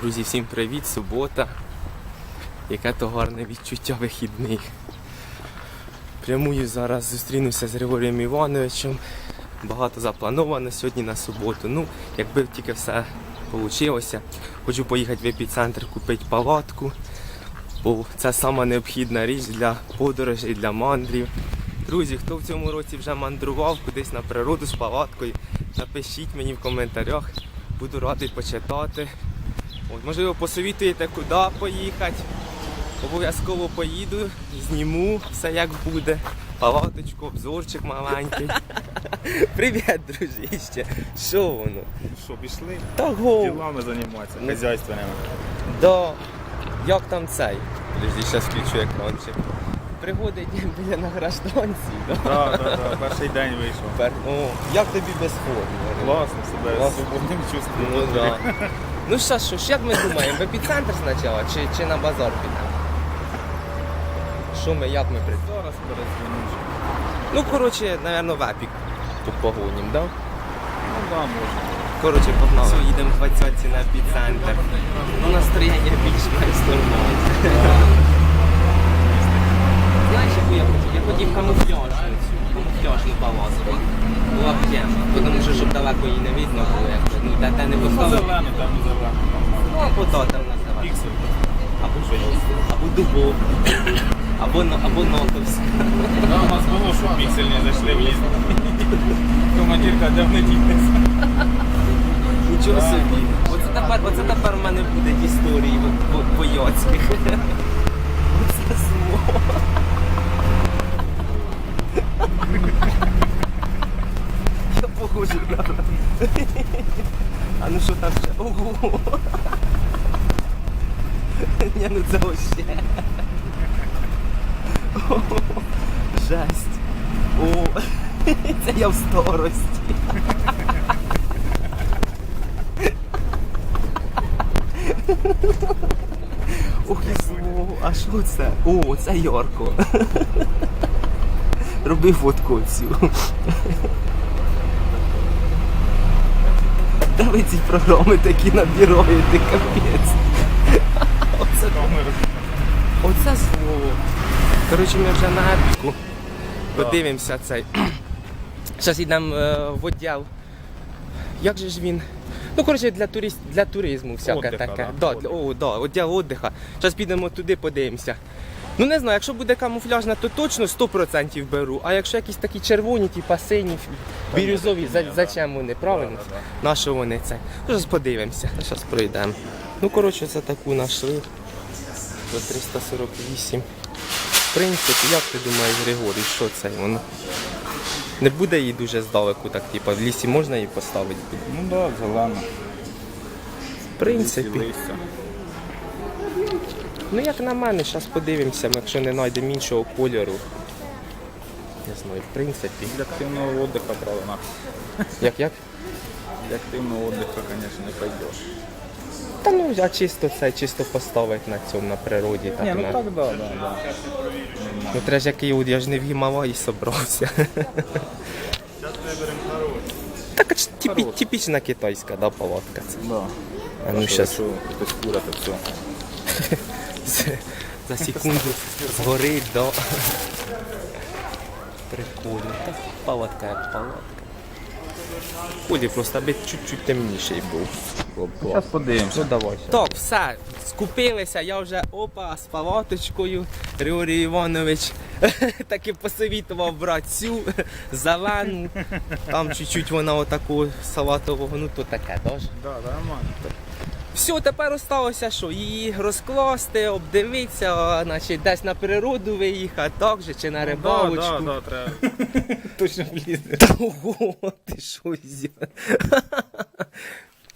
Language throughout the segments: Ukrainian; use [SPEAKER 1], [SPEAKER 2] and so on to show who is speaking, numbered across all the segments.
[SPEAKER 1] Друзі, всім привіт, субота. Яке то гарне відчуття вихідних. Прямую зараз зустрінуся з Григорієм Івановичем. Багато заплановано сьогодні на суботу. Ну, якби тільки все вийшло. Хочу поїхати в епіцентр купити палатку, бо це сама необхідна річ для подорожей, для мандрів. Друзі, хто в цьому році вже мандрував кудись на природу з палаткою, напишіть мені в коментарях. Буду радий почитати. От, можливо, посовітуєте, куди поїхати. Обов'язково поїду, зніму все як буде. Палаточку, обзорчик маленький. Привіт, дружище. Що воно?
[SPEAKER 2] Що, пішли?
[SPEAKER 1] Та го.
[SPEAKER 2] Ділами займатися,
[SPEAKER 1] Ну.
[SPEAKER 2] хазяйственними.
[SPEAKER 1] Да. Як там цей? Подожди, зараз включу екранчик. Пригоди біля награжданців, да?
[SPEAKER 2] Так, так, так, перший день вийшов.
[SPEAKER 1] Пер- О, як тобі без форми?
[SPEAKER 2] Класно себе
[SPEAKER 1] Класно.
[SPEAKER 2] свободним чувством.
[SPEAKER 1] Ну да. Ну що, що ж, як ми думаємо, в епіцентр спочатку чи, чи на базар підемо? Що ми, як ми при...
[SPEAKER 2] Зараз перезвониш.
[SPEAKER 1] Ну, коротше, напевно, в епік тут погонім, да?
[SPEAKER 2] Ну да, можна.
[SPEAKER 1] Коротше, погнали. Все, їдемо в 20 на епіцентр. Ну, настроєння більш-менш нормальне. Знаєш, яку я хотів? Я хотів камуфляжну камуфляжну палатку. Була б тема. Тому що, щоб далеко її не видно було, якби. Ну, та те не поставили.
[SPEAKER 2] зелений там, не зелений.
[SPEAKER 1] Ну, або.
[SPEAKER 2] Піксель.
[SPEAKER 1] Або дубов. Або, або нотовська.
[SPEAKER 2] Да, у нас було, що піксель не зайшли в їзд. Командирка давно тікнеться.
[SPEAKER 1] Нічого собі. Оце тепер, оце тепер в мене будуть історії во- Оце зло. Я похожий на. А ну що там ще? Ого! Ні, ну це вообще. О, Жесть. О, це я в старості. Ох, і. А що це? О, це Йорко. Роби фотку цю. Де ви ці програми такі набираєте, капець. Оце, слово. Коротше, ми вже на епіку. Подивимося цей. Зараз йдемо е, в відділ. Як же ж він? Ну, коротше, для, турист, для туризму всяке
[SPEAKER 2] Отдиха,
[SPEAKER 1] таке.
[SPEAKER 2] да?
[SPEAKER 1] Для, о, да, відділ отдиха. Зараз підемо туди, подивимося. Ну не знаю, якщо буде камуфляжна, то точно 100% беру. А якщо якісь такі червоні, типа сині, бірюзові, за, зачем вони, правильно? На що вони це? Ну, Зараз подивимося, зараз пройдемо. Ну, коротше, це таку знайшли. За 348. В принципі, як ти думаєш, Григорій, що це воно? Не буде її дуже здалеку, так, типа, в лісі можна її поставити?
[SPEAKER 2] Ну так, да, зелена.
[SPEAKER 1] В принципі. Ну як на мене, зараз подивимося, якщо не знайдемо іншого кольору. Не знаю, в принципі.
[SPEAKER 2] Для активного отдыха, правда.
[SPEAKER 1] Як як?
[SPEAKER 2] Для активного отдыха, конечно, не пойдеш.
[SPEAKER 1] Та ну, а чисто це, чисто поставити на цьому, на природі. Так,
[SPEAKER 2] Не, ну
[SPEAKER 1] на...
[SPEAKER 2] так, да, да, да.
[SPEAKER 1] ну треба ж який от, я ж не в Гімалаї собрався. Так, це типі, типічна китайська, да, палатка. Це.
[SPEAKER 2] Да.
[SPEAKER 1] А ну щас
[SPEAKER 2] хтось кура, то все.
[SPEAKER 1] за секунду згорить, да. Прикольно. Та палатка як палатка. Ході просто аби чуть-чуть темніший був.
[SPEAKER 2] Зараз подивимося.
[SPEAKER 1] Ну. Так, все, скупилися, я вже опа з палаточкою. Григорій Іванович таки посовітував брати цю зелену. Там чуть-чуть вона отаку салатового, ну то таке теж.
[SPEAKER 2] Да, нормально.
[SPEAKER 1] Все, тепер осталося що? Її розкласти, обдивитися, значить, десь на природу виїхати, так же, чи на рибалочку.
[SPEAKER 2] Да, да, да, треба. Точно влізти.
[SPEAKER 1] Ого, ти що зя?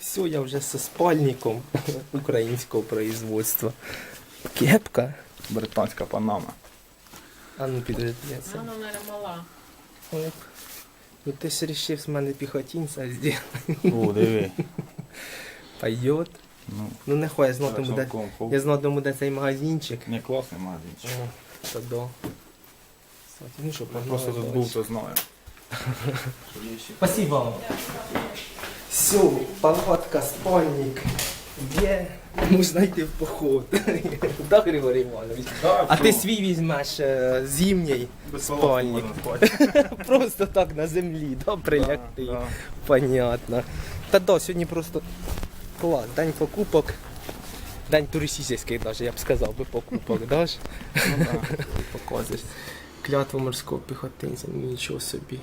[SPEAKER 1] Все, я вже зі спальником українського производства. Кепка.
[SPEAKER 2] Британська панама.
[SPEAKER 1] А ну підожди, я це.
[SPEAKER 3] Вона мала.
[SPEAKER 1] Оп. Ну ти ж рішив з мене піхотінця зробити.
[SPEAKER 2] О, диви.
[SPEAKER 1] Пойдет.
[SPEAKER 2] Ну,
[SPEAKER 1] Ну не хай, я знатиму, де,
[SPEAKER 2] Хорошо, комфу.
[SPEAKER 1] я знатиму, де цей магазинчик.
[SPEAKER 2] не класний магазинчик.
[SPEAKER 1] О, Та да. Кстати, Ну що,
[SPEAKER 2] Я
[SPEAKER 1] погнали
[SPEAKER 2] просто тут
[SPEAKER 1] далі.
[SPEAKER 2] був, то знаю.
[SPEAKER 1] Спасибо вам. Все, палатка, спальник. Є. Можна йти в поход. Да, Григорій Іванович? А ти свій візьмеш е, зимній спальник. Просто так на землі, да, прилягти. Понятно. Та да, сьогодні просто клас. День покупок. День туристичний навіть, я б сказав би покупок, да ж? Показуєш. Клятва морського піхотинця, ну нічого собі.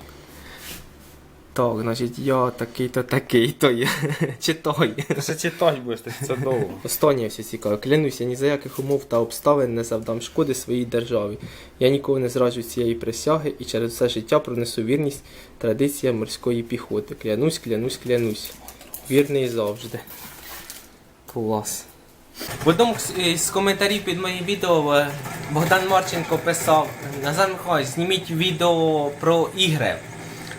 [SPEAKER 1] Так, значить, я такий-то, такий-то є. Читай.
[SPEAKER 2] Ти ще читати будеш, це довго.
[SPEAKER 1] Останнє все цікаве. Клянуся, ні за яких умов та обставин не завдам шкоди своїй державі. Я ніколи не зраджу цієї присяги і через все життя пронесу вірність традиціям морської піхоти. Клянусь, клянусь, клянусь. Вірний завжди. Клас. В одному з коментарів під моїм відео е, Богдан Марченко писав: Назар Михайлович, зніміть відео про ігри.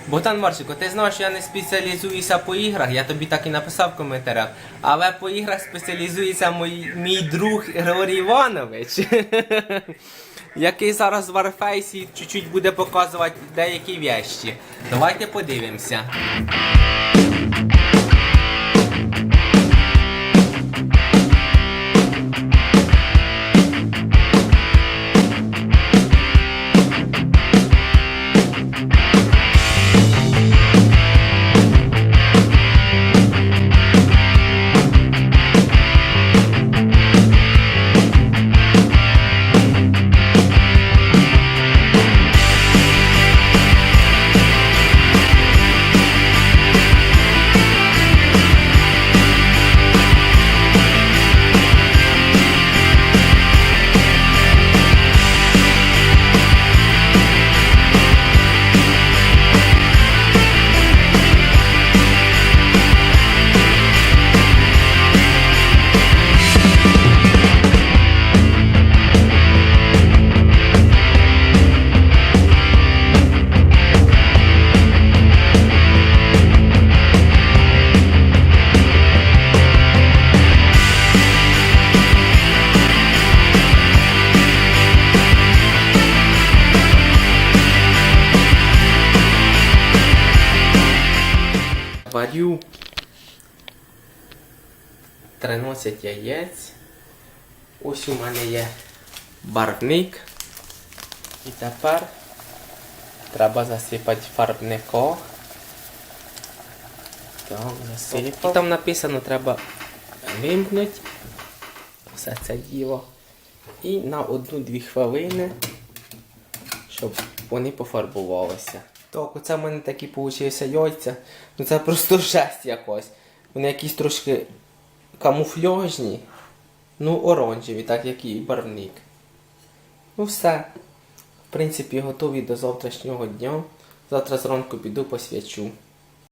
[SPEAKER 1] Богдан Марченко, ти знаєш, що я не спеціалізуюся по іграх, я тобі так і написав в коментарях. Але по іграх спеціалізується мій, мій друг Григорій Іванович, який зараз в Warface чуть-чуть буде показувати деякі вещі. Давайте подивимося. Варю 13 яєць. Ось у мене є барвник. І тепер треба засипати фарбнико. Так, засипав. І там написано, треба вимкнути все це діло. І на одну-дві хвилини, щоб вони пофарбувалися. Так, оце в мене такі получилися яйця. Ну це просто жесть якось. Вони якісь трошки камуфляжні, ну оранжеві, так як і барвник. Ну все. В принципі, готові до завтрашнього дня. Завтра зранку піду посвячу.